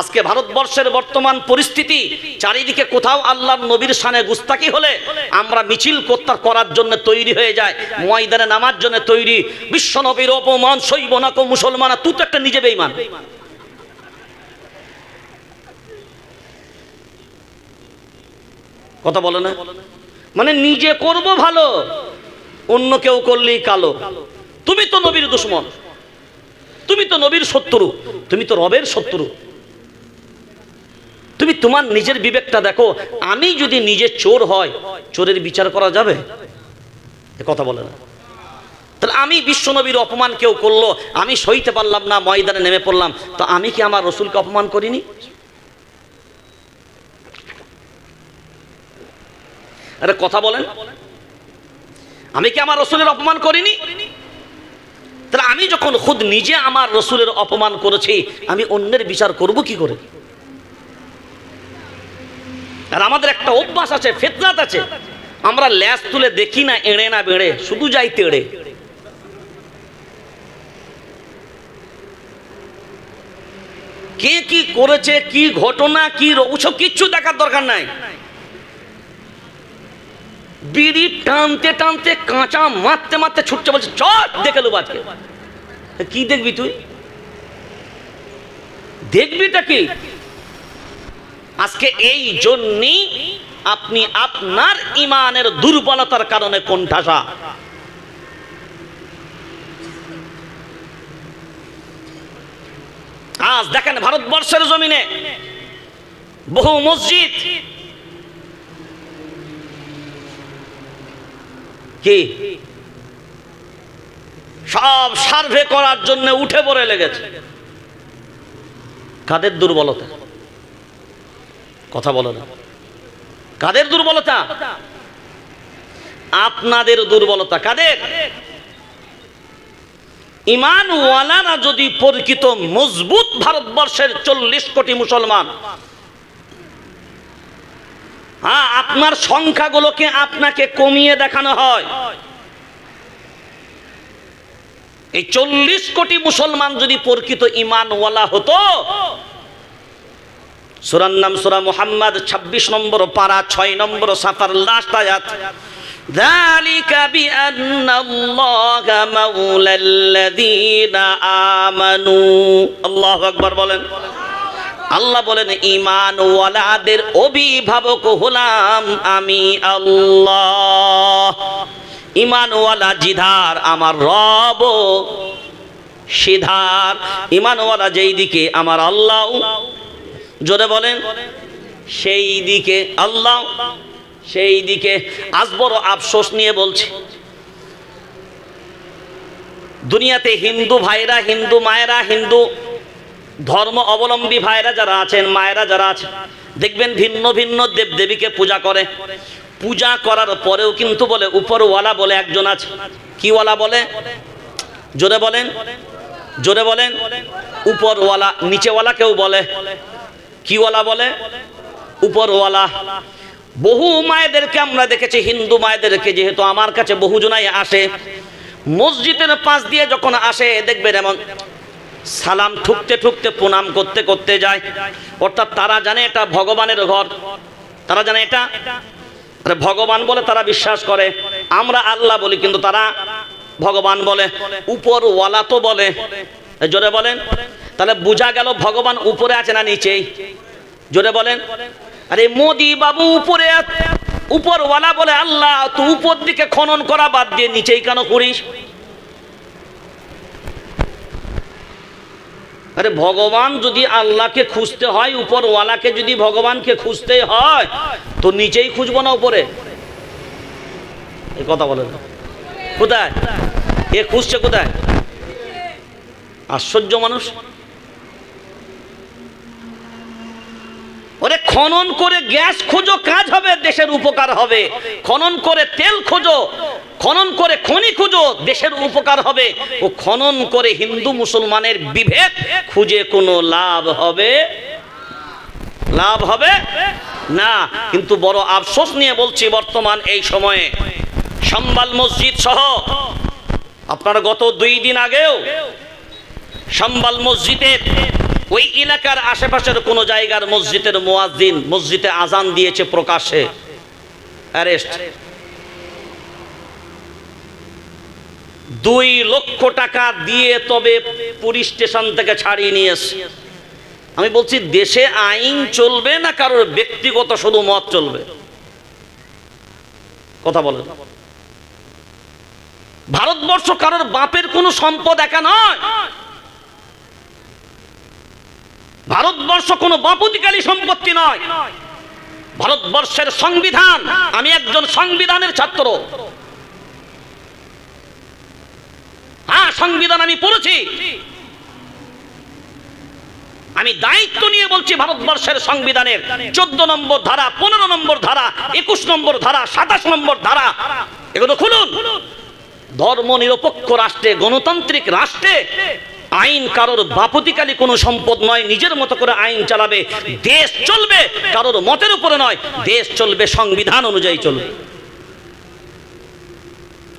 আজকে ভারতবর্ষের বর্তমান পরিস্থিতি, চারিদিকে কোথাও আল্লাহর নবীর সানে গুস্তাকি হলে আমরা মিছিল কোত্তার করার জন্য তৈরি হয়ে যায় ময়দানে নামার জন্য তৈরি। বিশ্ব নবীর অপমান সইব না কো মুসলমান তুই তো একটা নিজে বেইমান কথা বলে না? মানে নিজে করব ভালো, অন্য কেউ করলেই কালো। তুমি তো নবীর দুশ্মন, তুমি তো নবীর শত্রু, তুমি তো রবের শত্রু। তুমি তোমার নিজের বিবেকটা দেখো, আমি যদি নিজে চোর হয়, চোরের বিচার করা যাবে? কথা বলে না। তাহলে আমি বিশ্বনবীর অপমান কেউ করল, আমি সইতে পারলাম না, ময়দানে নেমে পড়লাম, তো আমি কি আমার রসুলকে অপমান করিনি? আরে কথা বলেন। আমি কি আমার রসুলের অপমান করিনি? তাহলে আমি যখন খুদ নিজে আমার রসুলের অপমান করেছি, আমি অন্যের বিচার করব কি করে? আর আমাদের একটা অভ্যাস আছে, ফেতনাত আছে। আমরা ল্যাস তুলে দেখি না, এড়ে না বেড়ে, শুধু যাই তেড়ে। কে কি করেছে, কি ঘটনা, কি ওসব কিচ্ছু দেখার দরকার নাই। বিড়ি টানতে টানতে কাঁচা মারতে মারতে ছুটছে, বলছে চট দেখে নেব আজকে। কি দেখবি তুই? দেখবিটা কি? আজকে এই জন্যই আপনি আপনার ইমানের দুর্বলতার কারণে কোণঠাসা। আজ দেখেন ভারতবর্ষের জমিনে বহু মসজিদ। কি? সব সার্ভে করার জন্য উঠে পড়ে লেগেছে। কাদের দুর্বলতা? কথা বলো না। কাদের দুর্বলতা? আপনাদের দুর্বলতা কাদের? ইমানওয়ালারা যদি পরিচিত মজবুত ভারতবর্ষের চল্লিশ কোটি মুসলমান হ্যাঁ আপনার সংখ্যাগুলোকে আপনাকে কমিয়ে দেখানো হয়। এই চল্লিশ কোটি মুসলমান যদি প্রকৃত ইমানওয়ালা হতো সুরার নাম সুরা মোহাম্মদ ছাব্বিশ নম্বর পারা ছয় নম্বর সাতার লাস্ট আয়াত ذلك بأن الله مولى الذين آمنوا الله أكبر বলেন আল্লাহ বলেন ইমান ওয়ালাদের অভিভাবক হলাম আমি আল্লাহ ইমানওয়ালা জিধার আমার রব সিধার ইমানওয়ালা যেই দিকে আমার আল্লাহ জোরে বলেন, সেই দিকে আল্লাহ, সেই দিকে আজ বড় আফসোস নিয়ে বলছি। দুনিয়াতে হিন্দু ভাইরা, হিন্দু মায়েরা, হিন্দু ধর্ম অবলম্বী ভাইরা যারা আছেন, মায়েরা যারা আছেন, দেখবেন ভিন্ন ভিন্ন দেব দেবীকে পূজা করে। পূজা করার পরেও কিন্তু বলে, উপরওয়ালা বলে একজন আছে। কিওয়ালা বলে? জোরে বলেন জোরে বলেন, উপরওয়ালা নিচেওয়ালা কেউ বলে। কিওয়ালা বলে? উপরওয়ালা। বহু মায়েদেরকে আমরা দেখেছি, হিন্দু মায়েদেরকে, যেহেতু আমার কাছে বহু জনাই আসে। মসজিদের পাশ দিয়ে যখন আসে, দেখবেন এমন সালাম ঠুকতে ঠুকতে, প্রণাম করতে করতে যায়। অর্থাৎ তারা জানে এটা ভগবানের ঘর। তারা জানে এটা? ভগবান বলে তারা বিশ্বাস করে। আমরা আল্লাহ বলি, কিন্তু তারা ভগবান বলে। উপরওয়ালা তো বলে। জোরে বলেন। তাহলে বোঝা গেল ভগবান উপরে আছে না নিচেই জোরে বলেন। আরে মোদি বাবু উপরে উপরওয়ালা বলে, আল্লাহ, তুই উপর দিকে খনন করা বাদ দিয়ে নিচেই কেন করিস আরে ভগবান যদি আল্লাহকে খুঁজতে হয়, উপরওয়ালাকে যদি ভগবানকে খুঁজতে হয়, তো নিচেই খুঁজবো না উপরে? এই কথা বলে কোথায়? এ খুঁজছে কোথায়? আশ্চর্য মানুষ। ওরে খনন করে গ্যাস খোঁজো, কাজ হবে, দেশের উপকার হবে। খনন করে তেল খোঁজো, খনন করে খনি খুঁজো, দেশের উপকার হবে। ও খনন করে হিন্দু মুসলমানের বিভেদ খুঁজে কোনো লাভ হবে? লাভ হবে? না, কিন্তু বড় আফসোস নিয়ে বলছি বর্তমান এই সময়ে। সম্বাল মসজিদ সহ, আপনার গত দুই দিন আগেও সম্বাল মসজিদের ওই এলাকার আশেপাশের কোনো জায়গার মসজিদের মোয়াজ্জিন মসজিদে আজান দিয়েছে প্রকাশে দুই লক্ষ টাকা দিয়ে তবে পুলিশ স্টেশন থেকে ছাড়িয়ে নিয়ে এসছে আমি বলছি, দেশে আইন চলবে না কারোর ব্যক্তিগত শুধু মত চলবে? কথা বলেন। ভারতবর্ষ কারোর বাপের কোনো সম্পদ একা নয়। ভারতবর্ষ কোনো বাপুতিকালী সম্পত্তি নয়। ভারতবর্ষের সংবিধান, আমি একজন সংবিধানের ছাত্র। হ্যাঁ সংবিধান আমি পড়েছি। আমি দায়িত্ব নিয়ে বলছি ভারতবর্ষের সংবিধানের। চোদ্দ নম্বর ধারা, পনেরো নম্বর ধারা, একুশ নম্বর ধারা, সাতাশ নম্বর ধারা, এগুলো খুলুন। ধর্ম নিরপেক্ষ রাষ্ট্রে, গণতান্ত্রিক রাষ্ট্রে আইন কারোর বাপতিকালী কোনো সম্পদ নয়, নিজের মতো করে আইন চালাবে, দেশ চলবে, কারোর মতের উপরে নয়, দেশ চলবে, সংবিধান অনুযায়ী চলবে।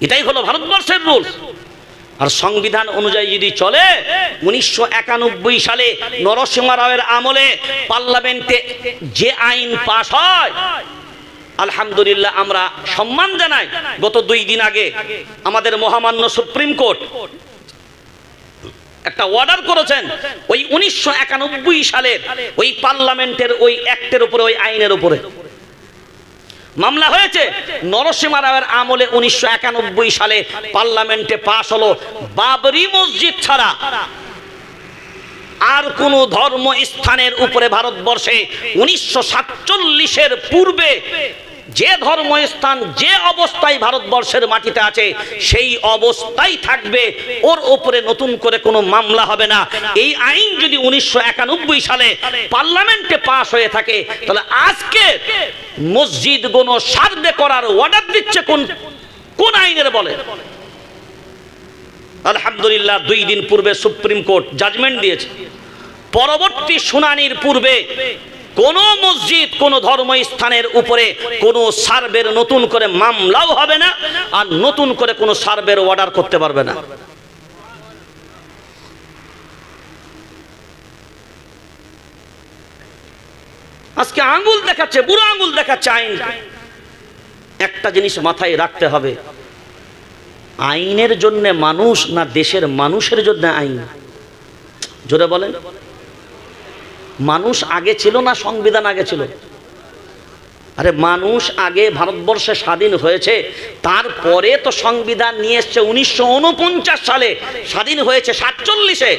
এটাই হলো ভারতবর্ষের রুলস। আর সংবিধান অনুযায়ী যদি চলে, উনিশশো একানব্বই সালে নরসিংহ রাওয়ের আমলে পার্লামেন্টে যে আইন পাশ হয়, আলহামদুলিল্লাহ আমরা সম্মান জানাই। গত দুই দিন আগে আমাদের মহামান্য সুপ্রিম কোর্ট একটা অর্ডার করেছেন। ওই উনিশশো একানব্বই সালের ওই পার্লামেন্টের ওই অ্যাক্টের উপরে, ওই আইনের উপরে। মামলা হয়েছে। নরসিমা রাওয়ের আমলে উনিশশো একানব্বই সালে পার্লামেন্টে পাশ হলো। বাবরি মসজিদ ছাড়া আর কোন ধর্ম স্থানের উপরে ভারতবর্ষে উনিশশো সাতচল্লিশের পূর্বে যে ধর্মস্থান, যে অবস্থায় ভারতবর্ষের মাটিতে আছে, সেই অবস্থায় থাকবে। ওর ওপরে নতুন করে কোনো মামলা হবে না। এই আইন যদি উনিশশো একানব্বই সালে পার্লামেন্টে পাশ হয়ে থাকে, তাহলে আজকে মসজিদ কোনো সার্ভে করার অর্ডার দিচ্ছে কোন কোন আইনের বলে? আলহামদুলিল্লাহ, দুই দিন পূর্বে সুপ্রিম কোর্ট জাজমেন্ট দিয়েছে। পরবর্তী শুনানির পূর্বে কোন মসজিদ, কোন ধর্মস্থানের উপরে কোন সার্ভের নতুন করে মামলাও হবে না আর নতুন করে কোন সার্ভের অর্ডার করতে পারবে না। আজকে আঙ্গুল দেখাচ্ছে, বুড়ো আঙ্গুল দেখাচ্ছে আইন। একটা জিনিস মাথায় রাখতে হবে, আইনের জন্য মানুষ না দেশের মানুষের জন্য আইন? জোরে বলেন। মানুষ আগে ছিল না, সংবিধান আগে ছিল? আরে মানুষ আগে ভারতবর্ষে স্বাধীন হয়েছে, তারপরে তো সংবিধান নিয়ে এসছে উনিশশো ঊনপঞ্চাশ সালে, স্বাধীন হয়েছে সাতচল্লিশে।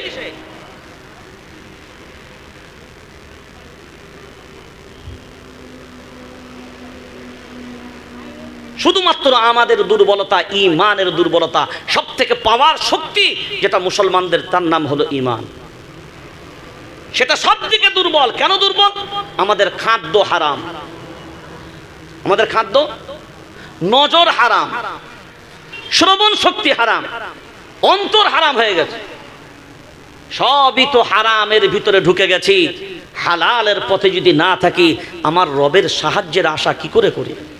শুধুমাত্র আমাদের দুর্বলতা, ইমানের দুর্বলতা সব থেকে পাওয়ার শক্তি যেটা মুসলমানদের, তার নাম হলো ইমান। সেটা সব দুর্বল। কেন দুর্বল? আমাদের খাদ্য হারাম। আমাদের খাদ্য? নজর হারাম। শ্রবণ শক্তি হারাম। অন্তর হারাম হয়ে গেছে। সবই তো হারামের ভিতরে ঢুকে গেছি। হালালের পথে যদি না থাকি, আমার রবের সাহায্যের আশা কি করে করি?